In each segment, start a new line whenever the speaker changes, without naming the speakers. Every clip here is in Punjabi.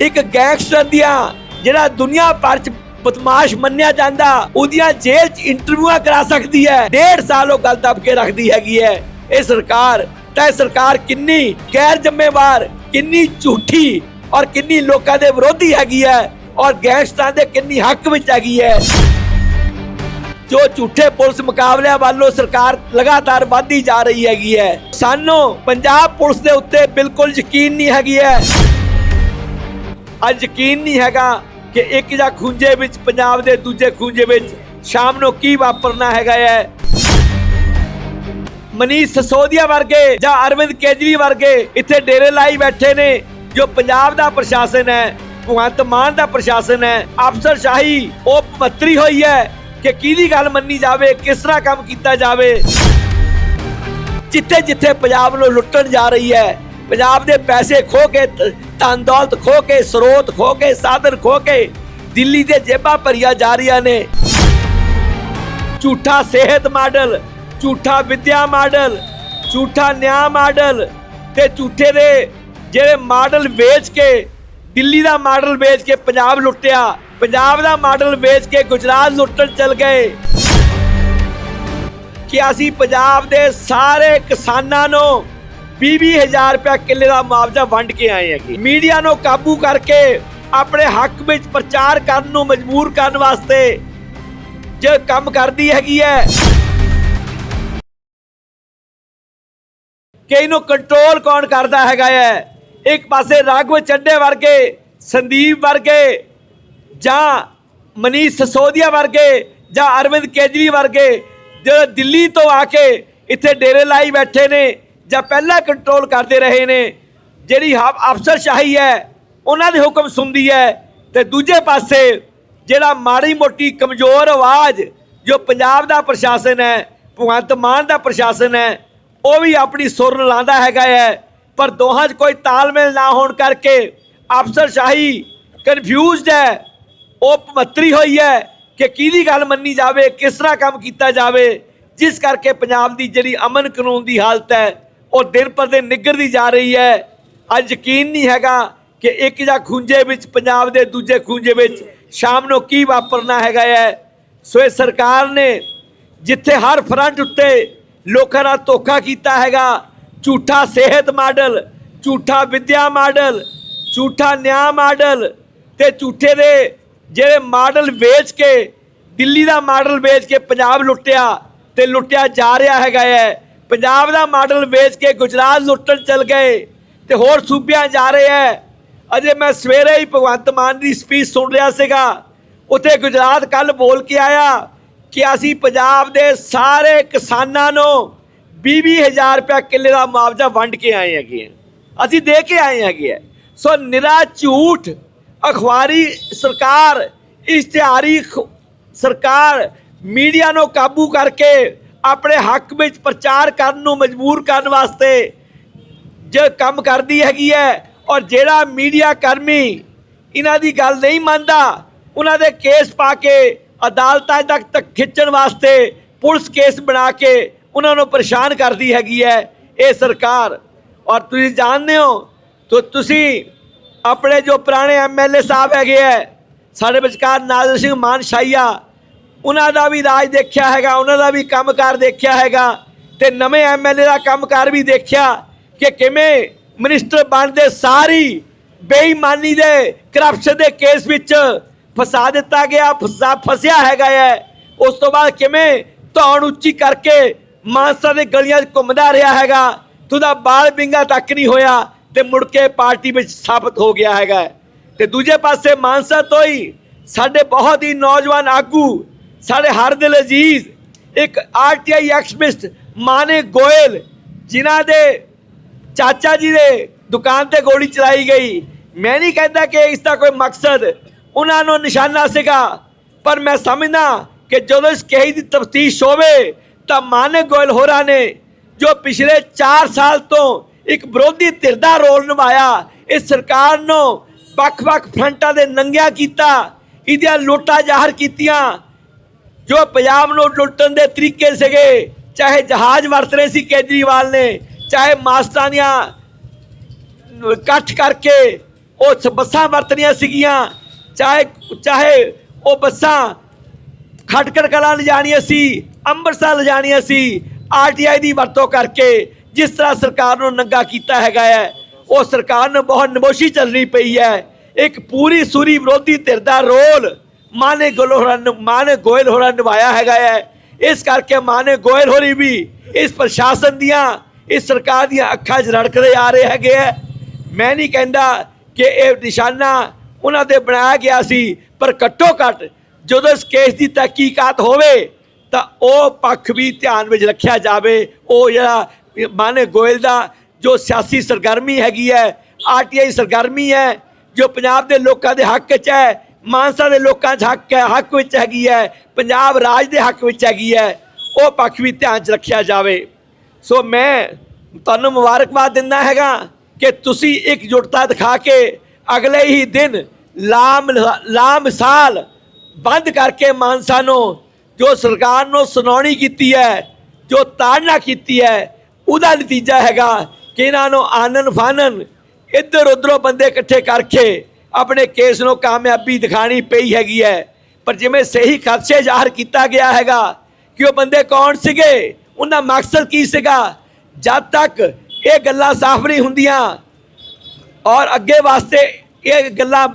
ਇੱਕ ਗੈਂਗਸਟਰ ਦੀਆਂ ਜਿਹੜਾ ਦੁਨੀਆ ਭਰ ਚ ਬਦਮਾਸ਼ ਮੰਨਿਆ ਜਾਂਦਾ, ਉਹਦੀਆਂ ਜੇਲ੍ਹ ਚ ਇੰਟਰਵਿਊਆਂ ਕਰਾ ਸਕਦੀ ਹੈ, ਡੇਢ ਸਾਲ ਉਹ ਗੱਲ ਦੱਬ ਕੇ ਰੱਖਦੀ ਹੈਗੀ ਹੈ। ਇਹ ਸਰਕਾਰ ਤਾਂ ਸਰਕਾਰ ਕਿੰਨੀ ਗੈਰ ਜ਼ਿੰਮੇਵਾਰ, ਕਿੰਨੀ ਝੂਠੀ ਔਰ ਕਿੰਨੀ ਲੋਕਾਂ ਦੇ ਵਿਰੋਧੀ ਹੈਗੀ ਹੈ ਔਰ ਗੈਂਗਸਟਰਾਂ ਦੇ ਕਿੰਨੀ ਹੱਕ ਵਿੱਚ ਹੈਗੀ ਹੈ। ਜੋ ਝੂਠੇ ਪੁਲਿਸ ਮੁਕਾਬਲਿਆਂ ਵੱਲੋਂ ਸਰਕਾਰ ਲਗਾਤਾਰ ਵਧਦੀ ਜਾ ਰਹੀ ਹੈਗੀ ਹੈ। ਸਾਨੂੰ ਪੰਜਾਬ ਪੁਲਿਸ ਦੇ ਉੱਤੇ ਬਿਲਕੁਲ ਯਕੀਨ ਨਹੀਂ ਹੈਗੀ ਹੈ। ਅੱਜ ਯਕੀਨ ਨਹੀਂ ਹੈਗਾ ਕਿ ਇੱਕ ਜਾਂ ਖੁੰਝੇ ਵਿੱਚ, ਪੰਜਾਬ ਦੇ ਦੂਜੇ ਖੁੰਝੇ ਵਿੱਚ ਸ਼ਾਮ ਨੂੰ ਕੀ ਵਾਪਰਨਾ ਹੈਗਾ ਹੈ। ਮਨੀਸ਼ ਸਸੋਦੀਆ ਵਰਗੇ ਜਾਂ ਅਰਵਿੰਦ ਕੇਜਰੀ ਵਰਗੇ ਇੱਥੇ ਡੇਰੇ ਲਾਈ ਬੈਠੇ ਨੇ, ਜੋ ਪੰਜਾਬ ਦਾ ਪ੍ਰਸ਼ਾਸਨ ਹੈ, ਭਗਵੰਤ ਮਾਨ ਦਾ ਪ੍ਰਸ਼ਾਸਨ ਹੈ। ਅਫਸਰ ਸ਼ਾਹੀ, ਉਹ ਪੱਤਰੀ ਹੋਈ ਹੈ ਕਿ ਕਿਹਦੀ ਗੱਲ ਮੰਨੀ ਜਾਵੇ, ਕਿਸ ਤਰ੍ਹਾਂ ਕੰਮ ਕੀਤਾ ਜਾਵੇ। ਜਿੱਥੇ ਜਿੱਥੇ ਪੰਜਾਬ ਨੂੰ ਲੁੱਟਣ ਜਾ ਰਹੀ ਹੈ ਪੰਜਾਬ ਦੇ ਪੈਸੇ ਖੋ ਕੇ, ਧਨ ਦੌਲਤ ਖੋ ਕੇ, ਸਰੋਤ ਖੋ ਕੇ, ਸਾਧਨ ਖੋ ਕੇ ਦਿੱਲੀ ਦੇ ਜੇਬਾਂ ਭਰੀਆਂ ਜਾ ਰਹੀਆਂ ਨੇ। ਝੂਠਾ ਸਿਹਤ ਮਾਡਲ, ਝੂਠਾ ਵਿਦਿਆ ਮਾਡਲ, ਝੂਠਾ ਨਿਆਂ ਮਾਡਲ ਤੇ ਝੂਠੇ ਦੇ ਜਿਹੜੇ ਮਾਡਲ ਵੇਚ ਕੇ, ਦਿੱਲੀ ਦਾ ਮਾਡਲ ਵੇਚ ਕੇ ਪੰਜਾਬ ਲੁੱਟਿਆ, ਪੰਜਾਬ ਦਾ ਮਾਡਲ ਵੇਚ ਕੇ ਗੁਜਰਾਤ ਲੁੱਟਣ ਚਲ ਗਏ। ਕਿ ਅਸੀਂ ਪੰਜਾਬ ਦੇ ਸਾਰੇ ਕਿਸਾਨਾਂ ਨੂੰ 20-20000 ਰੁਪਏ ਕਿੱਲੇ ਦਾ ਮੁਆਵਜ਼ਾ ਵੰਡ ਕੇ ਆਏ ਹੈਗੇ। ਮੀਡੀਆ ਨੂੰ ਕਾਬੂ ਕਰਕੇ ਆਪਣੇ ਹੱਕ ਵਿੱਚ ਪ੍ਰਚਾਰ ਕਰਨ ਨੂੰ ਮਜਬੂਰ ਕਰਨ ਵਾਸਤੇ ਜੋ ਕੰਮ ਕਰਦੀ ਹੈਗੀ ਹੈ, ਕਿ ਇਹਨੂੰ ਕੰਟਰੋਲ ਕੌਣ ਕਰਦਾ ਹੈਗਾ ਹੈ? ਇੱਕ ਪਾਸੇ ਰਾਘਵ ਚੱਡੇ ਵਰਗੇ, ਸੰਦੀਪ ਵਰਗੇ, ਜਾਂ ਮਨੀਸ਼ ਸਸੋਦੀਆ ਵਰਗੇ, ਜਾਂ ਅਰਵਿੰਦ ਕੇਜਰੀ ਵਰਗੇ, ਜਿਹੜੇ ਦਿੱਲੀ ਤੋਂ ਆ ਕੇ ਇੱਥੇ ਡੇਰੇ ਲਾਈ ਬੈਠੇ ਨੇ ਜਾਂ ਪਹਿਲਾਂ ਕੰਟਰੋਲ ਕਰਦੇ ਰਹੇ ਨੇ, ਜਿਹੜੀ ਹ- ਅਫਸਰਸ਼ਾਹੀ ਹੈ, ਉਹਨਾਂ ਦੇ ਹੁਕਮ ਸੁਣਦੀ ਹੈ ਤੇ ਦੂਜੇ ਪਾਸੇ ਜਿਹੜਾ ਮਾੜੀ ਮੋਟੀ ਕਮਜ਼ੋਰ ਆਵਾਜ਼ ਜੋ ਪੰਜਾਬ ਦਾ ਪ੍ਰਸ਼ਾਸਨ ਹੈ, ਭਗਵੰਤ ਮਾਨ ਦਾ ਪ੍ਰਸ਼ਾਸਨ ਹੈ, ਉਹ ਵੀ ਆਪਣੀ ਸੁਰ ਲਾਉਂਦਾ ਹੈਗਾ ਹੈ। ਪਰ ਦੋਹਾਂ 'ਚ ਕੋਈ ਤਾਲਮੇਲ ਨਾ ਹੋਣ ਕਰਕੇ ਅਫਸਰਸ਼ਾਹੀ ਕਨਫਿਊਜ਼ਡ ਹੈ, ਉਹ ਭਮੱਤਰੀ ਹੋਈ ਹੈ ਕਿ ਕਿਹਦੀ ਗੱਲ ਮੰਨੀ ਜਾਵੇ, ਕਿਸ ਤਰ੍ਹਾਂ ਕੰਮ ਕੀਤਾ ਜਾਵੇ, ਜਿਸ ਕਰਕੇ ਪੰਜਾਬ ਦੀ ਜਿਹੜੀ ਅਮਨ ਕਾਨੂੰਨ ਦੀ ਹਾਲਤ ਹੈ ਉਹ ਦਿਨ ਪਰ ਦਿਨ ਨਿੱਘਰਦੀ ਜਾ ਰਹੀ ਹੈ। ਅੱਜ ਯਕੀਨ ਨਹੀਂ ਹੈਗਾ ਕਿ ਇੱਕ ਜਾਂ ਖੁੰਝੇ ਵਿੱਚ, ਪੰਜਾਬ ਦੇ ਦੂਜੇ ਖੁੰਝੇ ਵਿੱਚ ਸ਼ਾਮ ਨੂੰ ਕੀ ਵਾਪਰਨਾ ਹੈਗਾ ਹੈ। ਸੋ ਇਹ ਸਰਕਾਰ ਨੇ ਜਿੱਥੇ ਹਰ ਫਰੰਟ ਉੱਤੇ ਲੋਕਾਂ ਨਾਲ ਧੋਖਾ ਕੀਤਾ ਹੈਗਾ, ਝੂਠਾ ਸਿਹਤ ਮਾਡਲ, ਝੂਠਾ ਵਿਦਿਆ ਮਾਡਲ, ਝੂਠਾ ਨਿਆਂ ਮਾਡਲ ਤੇ ਝੂਠੇ ਦੇ ਜਿਹੜੇ ਮਾਡਲ ਵੇਚ ਕੇ, ਦਿੱਲੀ ਦਾ ਮਾਡਲ ਵੇਚ ਕੇ ਪੰਜਾਬ ਲੁੱਟਿਆ ਤੇ ਲੁੱਟਿਆ ਜਾ ਰਿਹਾ ਹੈਗਾ ਹੈ। ਪੰਜਾਬ ਦਾ ਮਾਡਲ ਵੇਚ ਕੇ ਗੁਜਰਾਤ ਲੁੱਟਣ ਚਲ ਗਏ ਤੇ ਹੋਰ ਸੂਬਿਆਂ ਜਾ ਰਹੇ ਹੈ ਅਜੇ ਮੈਂ ਸਵੇਰੇ ਹੀ ਭਗਵੰਤ ਮਾਨ ਦੀ ਸਪੀਚ ਸੁਣ ਰਿਹਾ ਸੀਗਾ ਉੱਥੇ ਗੁਜਰਾਤ ਕੱਲ ਬੋਲ ਕੇ ਆਇਆ ਕਿ ਅਸੀਂ ਪੰਜਾਬ ਦੇ ਸਾਰੇ ਕਿਸਾਨਾਂ ਨੂੰ 20-20000 ਰੁਪਏ ਕਿੱਲੇ ਦਾ ਮੁਆਵਜ਼ਾ ਵੰਡ ਕੇ ਆਏ ਹੈਗੇ ਹਾਂ। ਅਸੀਂ ਦੇ ਕੇ ਆਏ ਹੈਗੇ ਆ। ਸੋ ਨਿਰਾ ਝੂਠ ਅਖਬਾਰੀ ਸਰਕਾਰ, ਇਸ਼ਤਿਹਾਰੀ ਸਰਕਾਰ ਮੀਡੀਆ ਨੂੰ ਕਾਬੂ ਕਰਕੇ ਆਪਣੇ ਹੱਕ ਵਿੱਚ ਪ੍ਰਚਾਰ ਕਰਨ ਨੂੰ ਮਜਬੂਰ ਕਰਨ ਵਾਸਤੇ ਜੋ ਕੰਮ ਕਰਦੀ ਹੈਗੀ ਹੈ ਔਰ ਜਿਹੜਾ ਮੀਡੀਆ ਕਰਮੀ ਇਹਨਾਂ ਦੀ ਗੱਲ ਨਹੀਂ ਮੰਨਦਾ, ਉਹਨਾਂ ਦੇ ਕੇਸ ਪਾ ਕੇ ਅਦਾਲਤਾਂ ਤੱਕ ਤੱਕ ਖਿੱਚਣ ਵਾਸਤੇ ਪੁਲਿਸ ਕੇਸ ਬਣਾ ਕੇ ਉਹਨਾਂ ਨੂੰ ਪਰੇਸ਼ਾਨ ਕਰਦੀ ਹੈਗੀ ਹੈ ਇਹ ਸਰਕਾਰ। ਔਰ ਤੁਸੀਂ ਜਾਣਦੇ ਹੋ, ਤੋ, ਤੁਸੀਂ ਆਪਣੇ ਜੋ ਪੁਰਾਣੇ ਐਮਐਲਏ ਸਾਹਿਬ ਹੈਗੇ ਹੈ, ਸਾਡੇ ਵਿਚਕਾਰ ਨਾਜ਼ਰ ਸਿੰਘ ਮਾਨ ਸ਼ਾਹੀਆ ਉਹਨਾਂ ਦਾ ਵੀ ਰਾਜ ਦੇਖਿਆ ਹੈਗਾ, ਉਹਨਾਂ ਦਾ ਵੀ ਕੰਮਕਾਰ ਦੇਖਿਆ ਹੈਗਾ ਤੇ ਨਵੇਂ ਐਮਐਲਏ ਦਾ ਕੰਮਕਾਰ ਵੀ ਦੇਖਿਆ ਕਿ ਕਿਵੇਂ ਮਿਨਿਸਟਰ ਬਣਦੇ ਸਾਰੀ ਬੇਈਮਾਨੀ ਦੇ ਕਰਪਸ਼ਨ ਦੇ ਕੇਸ ਵਿੱਚ ਫਸਾ ਦਿੱਤਾ ਗਿਆ, ਫਸਾ, ਫਸਿਆ ਹੈਗਾ ਹੈ ਉਸ ਤੋਂ ਬਾਅਦ ਕਿਵੇਂ ਧੌਣ ਉੱਚੀ ਕਰਕੇ ਮਾਨਸਾ ਦੇ ਗਲੀਆਂ 'ਚ ਘੁੰਮਦਾ ਰਿਹਾ ਹੈਗਾ ਤੁਦਾ ਬਾਲ ਬਿੰਗਾ ਤੱਕ ਨਹੀਂ ਹੋਇਆ ਤੇ ਮੁੜ ਕੇ ਪਾਰਟੀ ਵਿੱਚ ਸਾਬਤ ਹੋ ਗਿਆ ਹੈਗਾ ਹੈ। ਤੇ ਦੂਜੇ ਪਾਸੇ ਮਾਨਸਾ ਤੋਂ ਹੀ ਸਾਡੇ ਬਹੁਤ ਹੀ ਨੌਜਵਾਨ ਆਗੂ ਸਾਡੇ ਹਰ ਦਿਲ ਅਜ਼ੀਜ਼, ਇੱਕ ਆਰਟੀਆਈ ਐਕਸਪਿਸਟ ਮਾਨੇ ਗੋਇਲ, ਜਿਨ੍ਹਾਂ ਦੇ ਚਾਚਾ ਜੀ ਦੇ ਦੁਕਾਨ ਤੇ ਗੋਲੀ ਚਲਾਈ ਗਈ। ਮੈਂ ਨਹੀਂ ਕਹਿੰਦਾ ਕਿ ਇਸ ਦਾ ਕੋਈ ਮਕਸਦ, ਉਹਨਾਂ ਨੂੰ ਨਿਸ਼ਾਨਾ ਸੀਗਾ, ਪਰ ਮੈਂ ਸਮਝਦਾ ਕਿ ਜਦੋਂ ਇਸ ਕੇਸ ਦੀ ਤਫਤੀਸ਼ ਹੋਵੇ, ਤਾਂ ਮਾਨੇ ਗੋਇਲ ਹੋਰਾਂ ਨੇ, ਜੋ ਪਿਛਲੇ 4 ਸਾਲ ਤੋਂ ਇੱਕ ਵਿਰੋਧੀ ਧਿਰ ਦਾ ਰੋਲ ਨਿਭਾਇਆ, ਇਸ ਸਰਕਾਰ ਨੂੰ ਵੱਖ-ਵੱਖ ਫਰੰਟਾਂ ਦੇ ਨੰਗਿਆ ਕੀਤਾ, ਇਹਦੀਆਂ ਲੁੱਟਾਂ ਜ਼ਾਹਰ ਕੀਤੀਆਂ ਜੋ ਪੰਜਾਬ ਨੂੰ ਲੁੱਟਣ ਦੇ ਤਰੀਕੇ ਸੀਗੇ, ਚਾਹੇ ਜਹਾਜ਼ ਵਰਤ ਰਹੇ ਸੀ ਕੇਜਰੀਵਾਲ ਨੇ, ਚਾਹੇ ਮਾਸਟਰਾਂ ਦੀਆਂ ਇਕੱਠ ਕਰਕੇ ਉਹ ਬੱਸਾਂ ਵਰਤਣੀਆਂ ਸੀਗੀਆਂ, ਚਾਹੇ ਚਾਹੇ ਉਹ ਬੱਸਾਂ ਖਟਕੜ ਕਲਾਂ ਲਿਜਾਣੀਆਂ ਸੀ, ਅੰਮ੍ਰਿਤਸਰ ਲਿਜਾਣੀਆਂ ਸੀ ਆਰਟੀਆਈ ਦੀ ਵਰਤੋਂ ਕਰਕੇ ਜਿਸ ਤਰ੍ਹਾਂ ਸਰਕਾਰ ਨੂੰ ਨੰਗਾ ਕੀਤਾ ਹੈਗਾ ਹੈ, ਉਹ ਸਰਕਾਰ ਨੂੰ ਬਹੁਤ ਨਮੋਸ਼ੀ ਚੱਲਣੀ ਪਈ ਹੈ। ਇੱਕ ਪੂਰੀ ਸੂਰੀ ਵਿਰੋਧੀ ਧਿਰ ਦਾ ਰੋਲ ਮਾਨੇ ਗੋਇਲ ਹੋਰਾਂ ਨੇ ਮਾਨੇ ਗੋਇਲ ਹੋਰਾਂ ਨਿਭਾਇਆ ਹੈਗਾ ਹੈ। ਇਸ ਕਰਕੇ ਮਾਨੇ ਗੋਇਲ ਹੋਰੀ ਵੀ ਇਸ ਪ੍ਰਸ਼ਾਸਨ ਦੀਆਂ, ਇਸ ਸਰਕਾਰ ਦੀਆਂ ਅੱਖਾਂ 'ਚ ਰੜਕਦੇ ਆ ਰਹੇ ਹੈਗੇ ਹੈ। ਮੈਂ ਨਹੀਂ ਕਹਿੰਦਾ ਕਿ ਇਹ ਨਿਸ਼ਾਨਾ ਉਹਨਾਂ ਤੇ ਬਣਾਇਆ ਗਿਆ ਸੀ, ਪਰ ਘੱਟੋ ਘੱਟ ਜਦੋਂ ਇਸ ਕੇਸ ਦੀ ਤਹਿਕੀਕਾਤ ਹੋਵੇ, ਤਾਂ ਉਹ ਪੱਖ ਵੀ ਧਿਆਨ ਵਿੱਚ ਰੱਖਿਆ ਜਾਵੇ। ਉਹ ਜਿਹੜਾ ਮਾਨੇ ਗੋਇਲ ਦਾ ਜੋ ਸਿਆਸੀ ਸਰਗਰਮੀ ਹੈਗੀ ਹੈ ਆਰਟੀਆਈ ਸਰਗਰਮੀ ਹੈ, ਜੋ ਪੰਜਾਬ ਦੇ ਲੋਕਾਂ ਦੇ ਹੱਕ 'ਚ ਹੈ ਮਾਨਸਾ ਦੇ ਲੋਕਾਂ 'ਚ ਹੱਕ ਹੈ, ਹੱਕ ਵਿੱਚ ਹੈਗੀ ਹੈ, ਪੰਜਾਬ ਰਾਜ ਦੇ ਹੱਕ ਵਿੱਚ ਹੈਗੀ ਹੈ, ਉਹ ਪੱਖ ਵੀ ਧਿਆਨ 'ਚ ਰੱਖਿਆ ਜਾਵੇ। ਸੋ ਮੈਂ ਤੁਹਾਨੂੰ ਮੁਬਾਰਕਬਾਦ ਦਿੰਦਾ ਹੈਗਾ ਕਿ ਤੁਸੀਂ ਇੱਕ ਇਕਜੁੱਟਤਾ ਦਿਖਾ ਕੇ ਅਗਲੇ ਹੀ ਦਿਨ ਲਾਮ ਲਾਮ ਸਾਲ ਬੰਦ ਕਰਕੇ ਮਾਨਸਾ ਨੂੰ, ਜੋ ਸਰਕਾਰ ਨੂੰ ਸੁਣਾਉਣੀ ਕੀਤੀ ਹੈ, ਜੋ ਤਾੜਨਾ ਕੀਤੀ ਹੈ, ਉਹਦਾ ਨਤੀਜਾ ਹੈਗਾ ਕਿ ਇਹਨਾਂ ਨੂੰ ਆਨਨ ਫਾਨਨ ਇੱਧਰ ਉੱਧਰੋਂ ਬੰਦੇ ਇਕੱਠੇ ਕਰਕੇ ਆਪਣੇ ਕੇਸ ਨੂੰ ਕਾਮਯਾਬੀ ਦਿਖਾਣੀ ਪਈ ਹੈਗੀ ਹੈ। ਪਰ ਜਿਵੇਂ ਸਹੀ ਖਦਸ਼ੇ ਜ਼ਾਹਰ ਕੀਤਾ ਗਿਆ ਹੈਗਾ ਕਿ ਉਹ ਬੰਦੇ ਕੌਣ ਸੀਗੇ, ਉਹਨਾਂ ਮਕਸਦ ਕੀ ਸੀਗਾ, ਜਦ ਤੱਕ ਇਹ ਗੱਲਾਂ ਸਾਫ਼ ਨਹੀਂ ਹੁੰਦੀਆਂ ਔਰ ਅੱਗੇ ਵਾਸਤੇ ਇਹ ਗੱਲਾਂ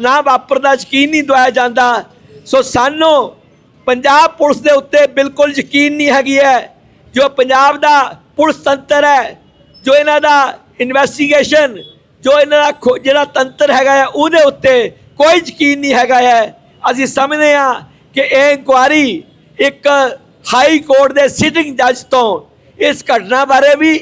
ਨਾ ਵਾਪਰਦਾ ਯਕੀਨ ਨਹੀਂ ਦਵਾਇਆ ਜਾਂਦਾ। ਸੋ ਸਾਨੂੰ ਪੰਜਾਬ ਪੁਲਿਸ ਦੇ ਉੱਤੇ ਬਿਲਕੁਲ ਯਕੀਨ ਨਹੀਂ ਹੈਗੀ ਹੈ। ਜੋ ਪੰਜਾਬ ਦਾ ਪੁਲਿਸ ਤੰਤਰ ਹੈ, ਜੋ ਇਹਨਾਂ ਦਾ ਇਨਵੈਸਟੀਗੇਸ਼ਨ ਜੋ ਇਹਨਾਂ ਦਾ ਖੋ- ਜਿਹੜਾ ਤੰਤਰ ਹੈਗਾ ਹੈ ਉਹਦੇ ਉੱਤੇ ਕੋਈ ਯਕੀਨ ਨਹੀਂ ਹੈਗਾ ਹੈ ਅਸੀਂ ਸਮਝਦੇ ਹਾਂ ਕਿ ਇਹ ਇਨਕੁਆਰੀ ਇੱਕ ਹਾਈ ਕੋਰਟ ਦੇ ਸਿਟਿੰਗ ਜੱਜ ਤੋਂ ਇਸ ਘਟਨਾ ਬਾਰੇ ਵੀ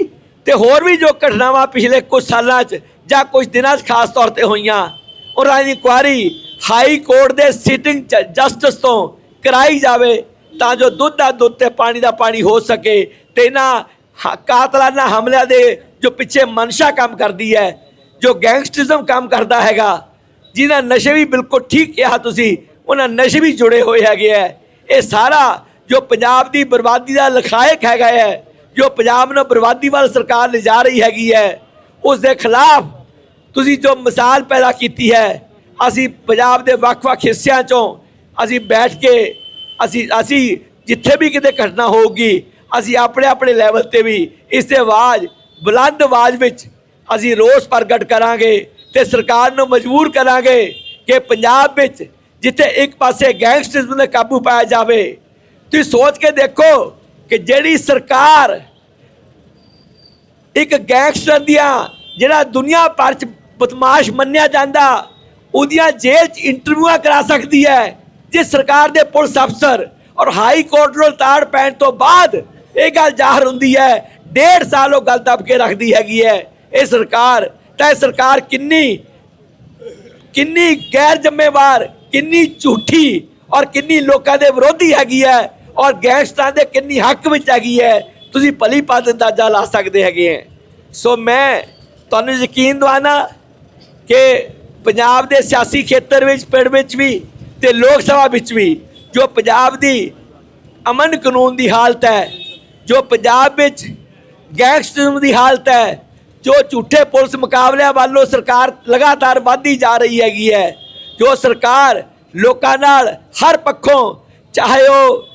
ਤੇ ਹੋਰ ਵੀ ਜੋ ਘਟਨਾਵਾਂ ਪਿਛਲੇ ਕੁਝ ਸਾਲਾਂ 'ਚ ਜਾਂ ਕੁਝ ਦਿਨਾਂ 'ਚ ਖਾਸ ਤੌਰ ਤੇ ਹੋਈਆਂ, ਉਹਨਾਂ ਦੀ ਇਨਕੁਆਰੀ ਹਾਈ ਕੋਰਟ ਦੇ ਸਿਟਿੰਗ ਜਸਟਿਸ ਤੋਂ ਕਰਾਈ ਜਾਵੇ ਤਾਂ ਜੋ ਦੁੱਧ ਦਾ ਦੁੱਧ ਤੇ ਪਾਣੀ ਦਾ ਪਾਣੀ ਹੋ ਸਕੇ ਤੇ ਇਹਨਾਂ ਹ- ਕਾਤਲਾਨਾ ਹਮਲਿਆਂ ਦੇ ਜੋ ਪਿੱਛੇ ਮਨਸ਼ਾ ਕੰਮ ਕਰਦੀ ਹੈ ਜੋ ਗੈਂਗਸਟਰਿਜ਼ਮ ਕੰਮ ਕਰਦਾ ਹੈਗਾ, ਜਿਹਦਾ ਨਸ਼ੇ ਵੀ ਬਿਲਕੁਲ ਠੀਕ ਕਿਹਾ ਤੁਸੀਂ, ਉਹਨਾਂ ਨਸ਼ੇ ਵੀ ਜੁੜੇ ਹੋਏ ਹੈਗੇ ਹੈ ਇਹ ਸਾਰਾ ਜੋ ਪੰਜਾਬ ਦੀ ਬਰਬਾਦੀ ਦਾ ਲਖਾਇਕ ਹੈਗਾ ਹੈ ਜੋ ਪੰਜਾਬ ਨੂੰ ਬਰਬਾਦੀ ਵੱਲ ਸਰਕਾਰ ਲਿਜਾ ਰਹੀ ਹੈਗੀ ਹੈ ਉਸ ਦੇ ਖਿਲਾਫ ਤੁਸੀਂ ਜੋ ਮਿਸਾਲ ਪੈਦਾ ਕੀਤੀ ਹੈ, ਅਸੀਂ ਪੰਜਾਬ ਦੇ ਵੱਖ-ਵੱਖ ਹਿੱਸਿਆਂ ਚੋਂ ਅਸੀਂ ਬੈਠ ਕੇ, ਅਸੀਂ ਅਸੀਂ ਜਿੱਥੇ ਵੀ ਕਿਤੇ ਘਟਨਾ ਹੋਊਗੀ, ਅਸੀਂ ਆਪਣੇ ਆਪਣੇ ਲੈਵਲ ਤੇ ਵੀ ਇਸ ਤੇ ਆਵਾਜ਼, ਬੁਲੰਦ ਆਵਾਜ਼ ਵਿੱਚ ਅਸੀਂ ਰੋਸ ਪ੍ਰਗਟ ਕਰਾਂਗੇ ਤੇ ਸਰਕਾਰ ਨੂੰ ਮਜਬੂਰ ਕਰਾਂਗੇ ਕਿ ਪੰਜਾਬ ਵਿੱਚ ਜਿੱਥੇ ਇੱਕ ਪਾਸੇ ਗੈਂਗਸਟਰਿਜ਼ਮ ਤੇ ਕਾਬੂ ਪਾਇਆ ਜਾਵੇ, ਤੁਸੀਂ ਸੋਚ ਕੇ ਦੇਖੋ ਕਿ ਜਿਹੜੀ ਸਰਕਾਰ ਇੱਕ ਗੈਂਗਸਟਰ ਦੀਆਂ ਜਿਹੜਾ ਦੁਨੀਆ ਭਰ ਚ ਬਦਮਾਸ਼ ਮੰਨਿਆ ਜਾਂਦਾ, ਉਹਦੀਆਂ ਜੇਲ੍ਹ ਚ ਇੰਟਰਵਿਊਆਂ ਕਰਾ ਸਕਦੀ ਹੈ ਜਿਸ ਸਰਕਾਰ ਦੇ ਪੁਲਿਸ ਅਫਸਰ ਔਰ ਹਾਈ ਕੋਰਟ ਨੂੰ ਤਾੜ ਪੈਣ ਤੋਂ ਬਾਅਦ ਇਹ ਗੱਲ ਜ਼ਾਹਰ ਹੁੰਦੀ ਹੈ, ਡੇਢ ਸਾਲ ਉਹ ਗੱਲ ਦਬ ਕੇ ਰੱਖਦੀ ਹੈਗੀ ਹੈ। ਇਹ ਸਰਕਾਰ, ਤਾਂ ਇਹ ਸਰਕਾਰ ਕਿੰਨੀ ਕਿੰਨੀ ਗੈਰ ਜ਼ਿੰਮੇਵਾਰ, ਕਿੰਨੀ ਝੂਠੀ ਔਰ ਕਿੰਨੀ ਲੋਕਾਂ ਦੇ ਵਿਰੋਧੀ ਹੈਗੀ ਹੈ ਔਰ ਗੈਂਗਸਟਰਾਂ ਦੇ ਕਿੰਨੀ ਹੱਕ ਵਿੱਚ ਹੈਗੀ ਹੈ, ਤੁਸੀਂ ਭਲੀ ਭਾਂਤ ਅੰਦਾਜ਼ਾ ਲਾ ਸਕਦੇ ਹੈਗੇ ਹੈ। ਸੋ ਮੈਂ ਤੁਹਾਨੂੰ ਯਕੀਨ ਦਵਾਨਾ ਕਿ ਪੰਜਾਬ ਦੇ ਸਿਆਸੀ ਖੇਤਰ ਵਿੱਚ, ਪਿੰਡ ਵਿੱਚ ਵੀ ਤੇ ਲੋਕ ਸਭਾ ਵਿੱਚ ਵੀ ਜੋ ਪੰਜਾਬ ਦੀ ਅਮਨ ਕਾਨੂੰਨ ਦੀ ਹਾਲਤ ਹੈ, ਜੋ ਪੰਜਾਬ ਵਿੱਚ ਗੈਂਗਸਟਰਿਜ਼ਮ ਦੀ ਹਾਲਤ ਹੈ ਜੋ ਝੂਠੇ ਪੁਲਿਸ ਮੁਕਾਬਲਿਆਂ ਵੱਲੋਂ ਸਰਕਾਰ ਲਗਾਤਾਰ ਵਧਦੀ ਜਾ ਰਹੀ ਹੈਗੀ ਹੈ, ਜੋ ਸਰਕਾਰ ਲੋਕਾਂ ਨਾਲ ਹਰ ਪੱਖੋਂ ਚਾਹੇ ਉਹ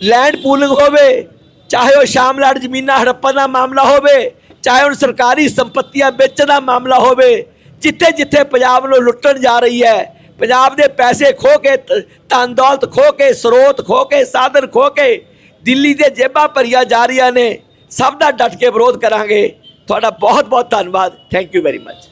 ਲੈਂਡ ਪੂਲਿੰਗ ਹੋਵੇ, ਚਾਹੇ ਉਹ ਸ਼ਾਮਲਾਟ ਜ਼ਮੀਨਾਂ ਹੜੱਪਣ ਦਾ ਮਾਮਲਾ ਹੋਵੇ, ਚਾਹੇ ਉਹ ਸਰਕਾਰੀ ਸੰਪਤੀਆਂ ਵੇਚਣ ਦਾ ਮਾਮਲਾ ਹੋਵੇ ਜਿੱਥੇ ਜਿੱਥੇ ਪੰਜਾਬ ਨੂੰ ਲੁੱਟਣ ਜਾ ਰਹੀ ਹੈ, ਪੰਜਾਬ ਦੇ ਪੈਸੇ ਖੋ ਕੇ ਧਨ ਦੌਲਤ ਖੋ ਕੇ, ਸਰੋਤ ਖੋ ਕੇ, ਸਾਧਨ ਖੋ ਕੇ, ਦਿੱਲੀ ਦੇ ਜੇਬਾਂ ਭਰੀਆਂ ਜਾ ਰਹੀਆਂ ਨੇ, ਸਭ ਦਾ ਡਟ ਕੇ ਵਿਰੋਧ ਕਰਾਂਗੇ। ਤੁਹਾਡਾ ਬਹੁਤ ਬਹੁਤ ਧੰਨਵਾਦ। Thank you very much